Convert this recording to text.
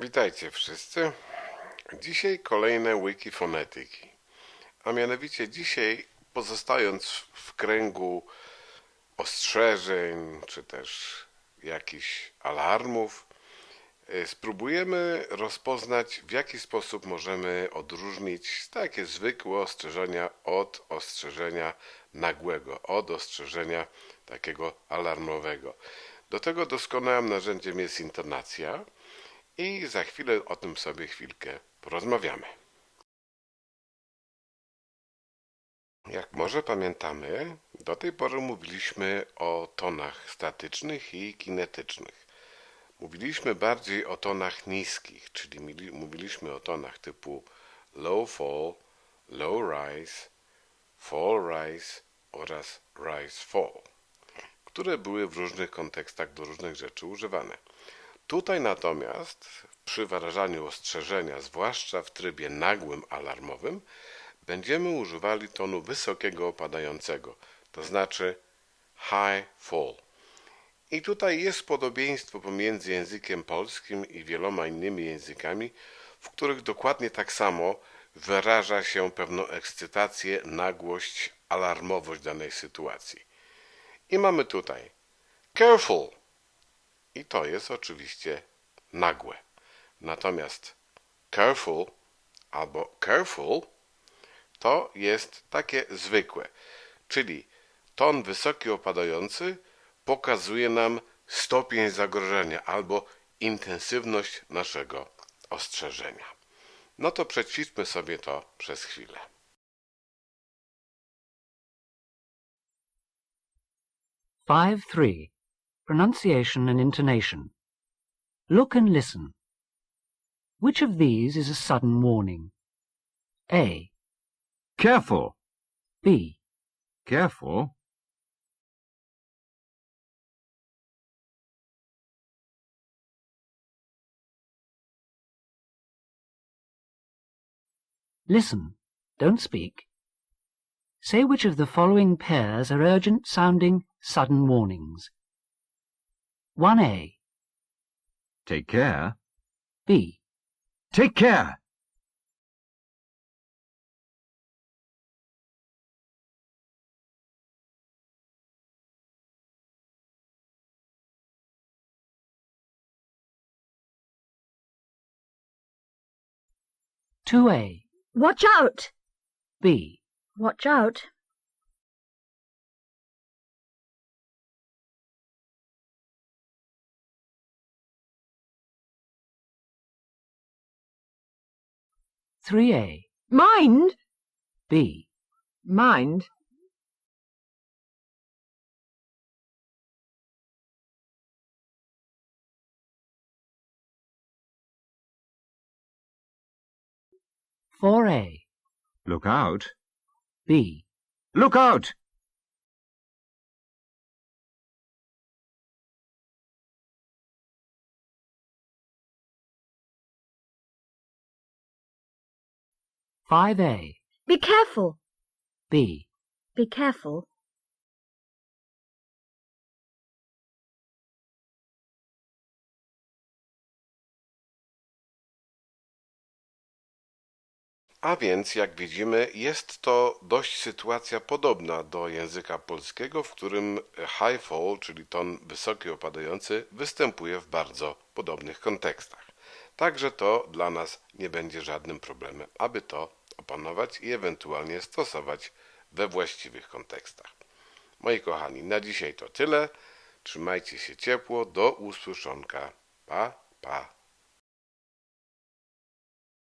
Witajcie wszyscy. Dzisiaj kolejne wiki fonetyki. A mianowicie dzisiaj, pozostając w kręgu ostrzeżeń czy też jakichś alarmów, y, spróbujemy rozpoznać, w jaki sposób możemy odróżnić takie zwykłe ostrzeżenia od ostrzeżenia nagłego, od ostrzeżenia takiego alarmowego. Do tego doskonałym narzędziem jest intonacja i za chwilę o tym sobie chwilkę porozmawiamy. Jak może pamiętamy, do tej pory mówiliśmy o tonach statycznych i kinetycznych. Mówiliśmy bardziej o tonach niskich, czyli mówiliśmy o tonach typu low fall, low rise, fall rise oraz rise fall, które były w różnych kontekstach do różnych rzeczy używane. Tutaj natomiast przy wyrażaniu ostrzeżenia, zwłaszcza w trybie nagłym alarmowym, będziemy używali tonu wysokiego opadającego, to znaczy high fall. I tutaj jest podobieństwo pomiędzy językiem polskim i wieloma innymi językami, w których dokładnie tak samo wyraża się pewną ekscytację, nagłość, alarmowość danej sytuacji. I mamy tutaj careful, i to jest oczywiście nagłe. Natomiast careful albo careful to jest takie zwykłe, czyli ton wysoki opadający pokazuje nam stopień zagrożenia albo intensywność naszego ostrzeżenia. No to przećwiczmy sobie to przez chwilę. Five three. Pronunciation and intonation. Look and listen. Which of these is a sudden warning? A, Careful. B, Careful. listen. Don't speak. Say which of the following pairs are urgent sounding sudden warnings. 1A, Take care. B, Take care. two A, Watch out! B, Watch out. Three A, Mind! B, Mind. four A, Look out. B, Look out. Five A, Be careful. B, Be careful. A więc, jak widzimy, jest to dość sytuacja podobna do języka polskiego, w którym high fall, czyli ton wysoki opadający, występuje w bardzo podobnych kontekstach. Także to dla nas nie będzie żadnym problemem, aby to opanować i ewentualnie stosować we właściwych kontekstach. Moi kochani, na dzisiaj to tyle. Trzymajcie się ciepło. Do usłyszonka. Pa, pa.